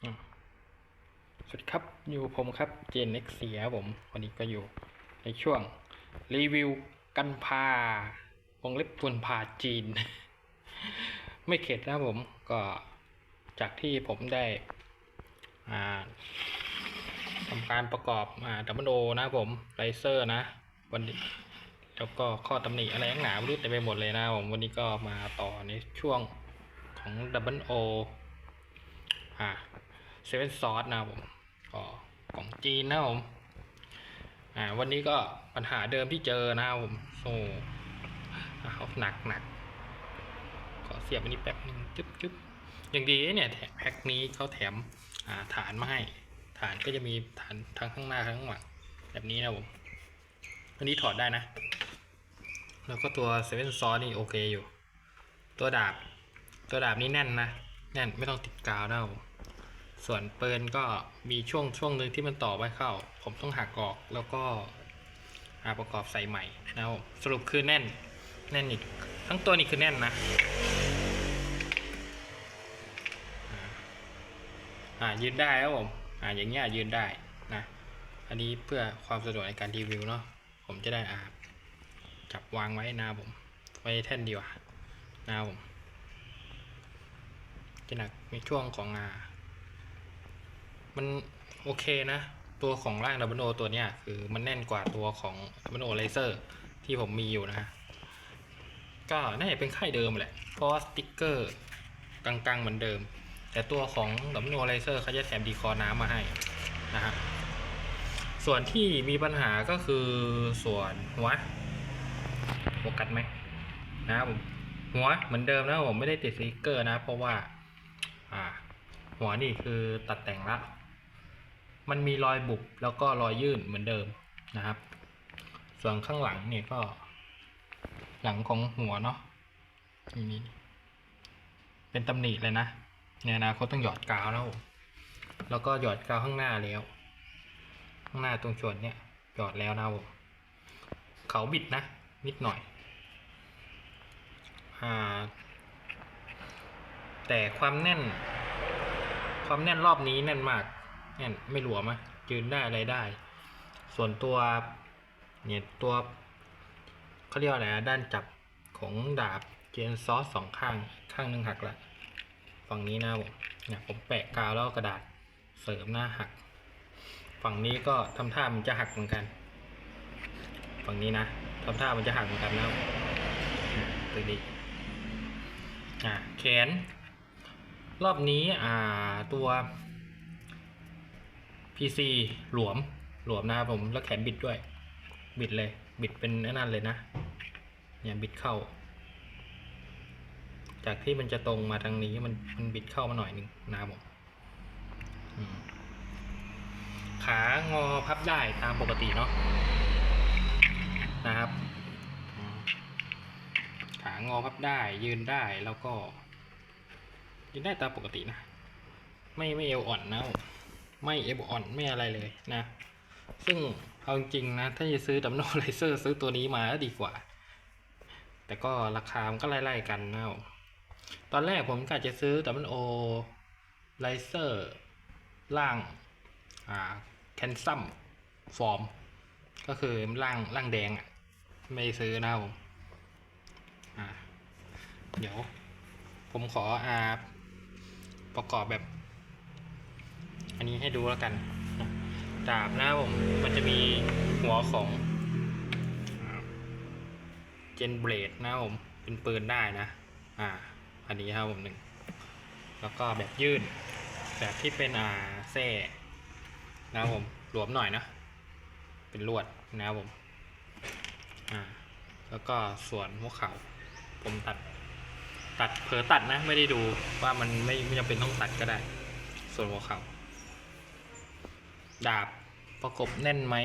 สวัสดีครับ อยู่ผมครับเจนเน็กเซียผม วันนี้ก็อยู่ในช่วงรีวิวกันพาวงเล็บกุนพาจีน ไม่เข็ดนะผมก็จากที่ผมได้ทำการประกอบอ่าดับเบิลโอนะผมไรเซอร์นะ วันนี้แล้วก็ข้อตำหนิอะไรงหนาไม่รู้เต็มไปหมดเลยนะผมวันนี้ก็มาต่อในช่วงของดับเบิลโอ อ่าเซเว่นซอสนะผมก็ของจีนนะผมอ่าวันนี้ก็ปัญหาเดิมที่เจอนะผมโอ้อ่าเอาหนักหนักขอเสียบอันนี้แป๊บนึงจึ๊บจึ๊บอย่างดีเนี่ยแพ็คนี้เขาแถมอ่าฐานมาให้ฐานก็จะมีฐานทั้งข้างหน้าทั้งข้างหลังแบบนี้นะผมอันนี้ถอดได้นะ แล้วก็ตัวเซเว่นซอสนี่โอเคอยู่ ตัวดาบ ตัวดาบนี่แน่นนะ แน่นไม่ต้องติดกาวนะผม ส่วนปืนก็มีช่วงช่วงหนึ่งที่มันต่อไว้เข้า ผมต้องหักออกแล้วก็หาประกอบใส่ใหม่นะครับสรุปคือแน่น แน่นอีกทั้งตัวนี่คือแน่นนะอ่ายืนได้ครับผมอ่าอย่างเงี้ยยืนได้นะอันนี้เพื่อความสะดวกในการรีวิวเนาะผมจะได้อ่าจับวางไว้น้าผม ไว้แท่นเดียวาน้าผมจะหนักในช่วงของอ่า มันโอเคนะ ตัวของร่างดับเบิลโอตัวเนี้ยคือมันแน่นกว่าตัวของดับเบิลโอเลเซอร์ที่ผมมีอยู่นะก็น่าจะเป็นค่ายเดิมแหละ เพราะสติ๊กเกอร์กลางๆเหมือนเดิม แต่ตัวของดับเบิลโอเลเซอร์เขาจะแถมดีคอน้ำมาให้นะฮะส่วนที่มีปัญหาก็คือส่วนหัวโฟกัสไหมนะครับผมหัวเหมือนเดิมนะผมไม่ได้ติดสติกเกอร์นะ เพราะว่า อ่า หัวนี่คือตัดแต่งละ มันมีรอยบุบแล้วก็รอยยื่นเหมือนเดิมนะครับ ส่วนข้างหลังเนี่ยก็ หลังของหัวเนาะนี่นี่เป็นตำหนิเลยนะในอนาคตต้องหยอดกาวนะผมแล้วก็หยอดกาวข้างหน้าแล้ว ข้างหน้าตรงส่วนเนี้ยหยอดแล้วนะผมเขาบิดนะ นิดหน่อยอ่าแต่ความแน่น ความแน่นรอบนี้แน่นมาก แน่นไม่หลวมอะยืนได้อะไรได้ ส่วนตัวเนี่ยตัวเขาเรียกว่าอะไรนะด้านจับของดาบเจนซอสสองข้างข้างหนึ่งหักละฝั่งนี้นะผมเนี่ยผมแปะกาวแล้วกระดาษเสริมหน้าหัก ฝั่งนี้ก็ทำท่ามันจะหักเหมือนกัน ฝั่งนี้นะทำท่ามันจะหักเหมือนกันนะตัวนี้อ่าแขน รอบนี้อ่าตัว PC หลวมหลวมนะครับผมแล้วแขนบิดด้วย บิดเลย บิดเป็นนั่นเลยนะเนี่ยบิดเข้า จากที่มันจะตรงมาทางนี้มันมันบิดเข้ามาหน่อยนึงนะครับผมขางอพับได้ตามปกติเนาะนะครับ ขางอพับได้ยืนได้แล้วก็ ยืนได้ตามปกตินะ ไม่ไม่เอวอ่อนนะ ไม่เอวอ่อนไม่อะไรเลยนะ ซึ่งเอาจริงนะ ถ้าจะซื้อดัมโนไลเซอร์ซื้อตัวนี้มาดีกว่า แต่ก็ราคามันก็ไล่ๆกันนะตอนแรกผมกะจะซื้อดัมโนไลเซอร์ล่างอ่าแคนซัมฟอร์ม ก็คือร่างร่างแดงอะ ไม่ซื้อนะผมอ่าเดี๋ยว ผมขออ่าประกอบแบบ อันนี้ให้ดูแล้วกันดาบนะผมมันจะมีหัวของเจนเบรดนะผมเป็นปืนได้นะ อ่า อันนี้ครับผมหนึ่งแล้วก็แบบยืดแบบที่เป็นอ่าแส้นะผมหลวมหน่อยนะ เป็นลวดนะครับผม อ่า แล้วก็ส่วนหัวเข่าผมตัด ตัดเผลอตัดนะ ไม่ได้ดูว่ามันไม่ไม่จำเป็นต้องตัดก็ได้ ส่วนหัวเข่า ดาบประกบแน่นไหม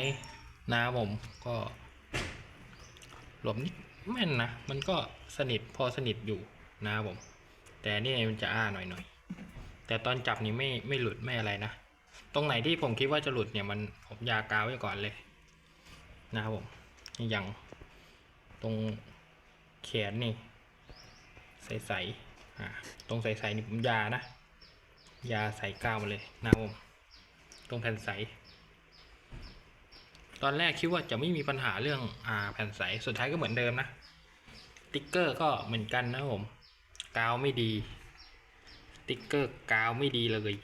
นะผมก็หลวมนิดแม่นนะ มันก็สนิทพอสนิทอยู่นะผม แต่นี่มันจะอ้าหน่อยหน่อยแต่ตอนจับนี่ไม่ไม่หลุดไม่อะไรนะ ตรงไหนที่ผมคิดว่าจะหลุดเนี่ยมันผมยากาวไว้ก่อนเลย นะครับผมอย่างตรงแขนนี่ ใสๆอ่าตรงใสๆนี่ผมยานะ ยาใส่กาวมาเลยนะครับผม ตรงแผ่นใส ตอนแรกคิดว่าจะไม่มีปัญหาเรื่องอ่าแผ่นใส สุดท้ายก็เหมือนเดิมนะ ติ๊กเกอร์ก็เหมือนกันนะผม กาวไม่ดี ติ๊กเกอร์กาวไม่ดีเลย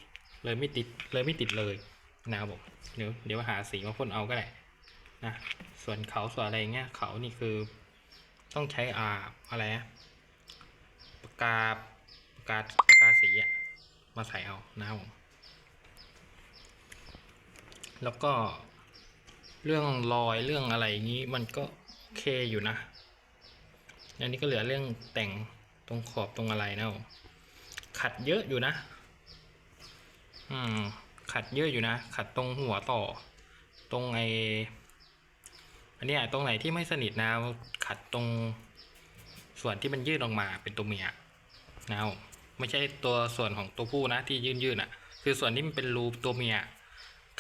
เลยไม่ติด เลยไม่ติดเลยนะครับผม เดี๋ยวเดี๋ยวหาสีมาพ่นเอาก็ได้นะ ส่วนเขาส่วนอะไรเงี้ย เขานี่คือต้องใช้อ่าอะไรนะปากกาปากกาปากกาสีอะมาใส่เอานะครับผม แล้วก็เรื่องรอยเรื่องอะไรอย่างนี้มันก็โอเคอยู่นะ อันนี้ก็เหลือเรื่องแต่งตรงขอบตรงอะไรนะขัดเยอะอยู่นะ อืม ขัดเยอะอยู่นะ ขัดตรงหัวต่อ ตรงไออันนี้ตรงไหนที่ไม่สนิทนะ ขัดตรงส่วนที่มันยืดออกมาเป็นตัวเมียนะไม่ใช่ตัวส่วนของตัวผู้นะที่ยื่นยืดอะ คือส่วนที่มันเป็นรูตัวเมีย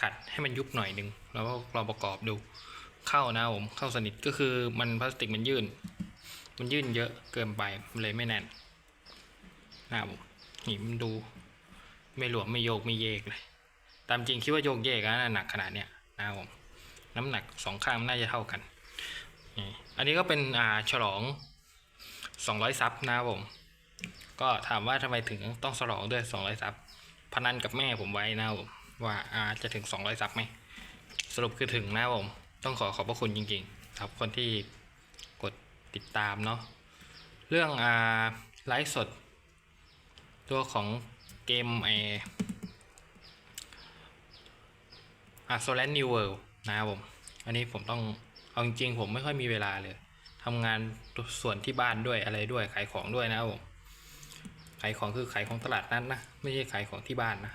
ขัดให้มันยุบหน่อยหนึ่งแล้วก็ลองประกอบดูเข้านะผมเข้าสนิทก็คือมันพลาสติกมันยื่น มันยื่นเยอะเกินไปมันเลยไม่แน่นนะผมนี่มันดู ไม่หลวมไม่โยกไม่เยกเลย ตามจริงคิดว่าโยกเยกนะหนักขนาดเนี้ยนะผมน้ำหนักสองข้างน่าจะเท่ากันนี่อันนี้ก็เป็นอ่าฉลองสองร้อยซับนะผมก็ถามว่าทำไมถึงต้องฉลองด้วยสองร้อยซับพนันกับแม่ผมไว้นะผม ว่าอาจะถึง 200ซับไหมสรุปคือถึงนะผมต้องขอขอบพระคุณจริง ๆ ครับคนที่กดติดตามเนาะเรื่องอาไลฟ์สด ตัวของเกมไออาโซแลนนิวเวิลด์นะครับผม อันนี้ผมต้องเอาจริงๆ ผมไม่ค่อยมีเวลาเลยทำงานส่วนที่บ้านด้วยอะไรด้วยขายของด้วยนะครับผมขายของคือขายของตลาดนั้นนะ ไม่ใช่ขายของที่บ้านนะ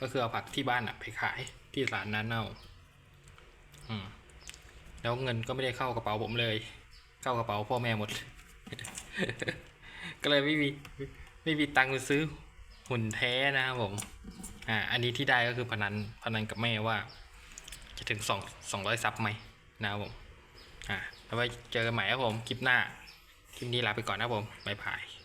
ก็คือเอาผักที่บ้านอะไปขายที่ร้านนั้นเน่า อืม แล้วเงินก็ไม่ได้เข้ากระเป๋าผมเลย เข้ากระเป๋าพ่อแม่หมด ก็เลยไม่มีไม่มีตังค์ไปซื้อหุ่นแท้นะครับผม อ่า อันนี้ที่ได้ก็คือพนันพนันกับแม่ว่า จะถึงสองสองร้อยซับไหมนะครับผม อ่าแล้วไว้เจอกันใหม่ครับผม คลิปหน้า คลิปนี้ลาไปก่อนนะครับผมบ๊ายบาย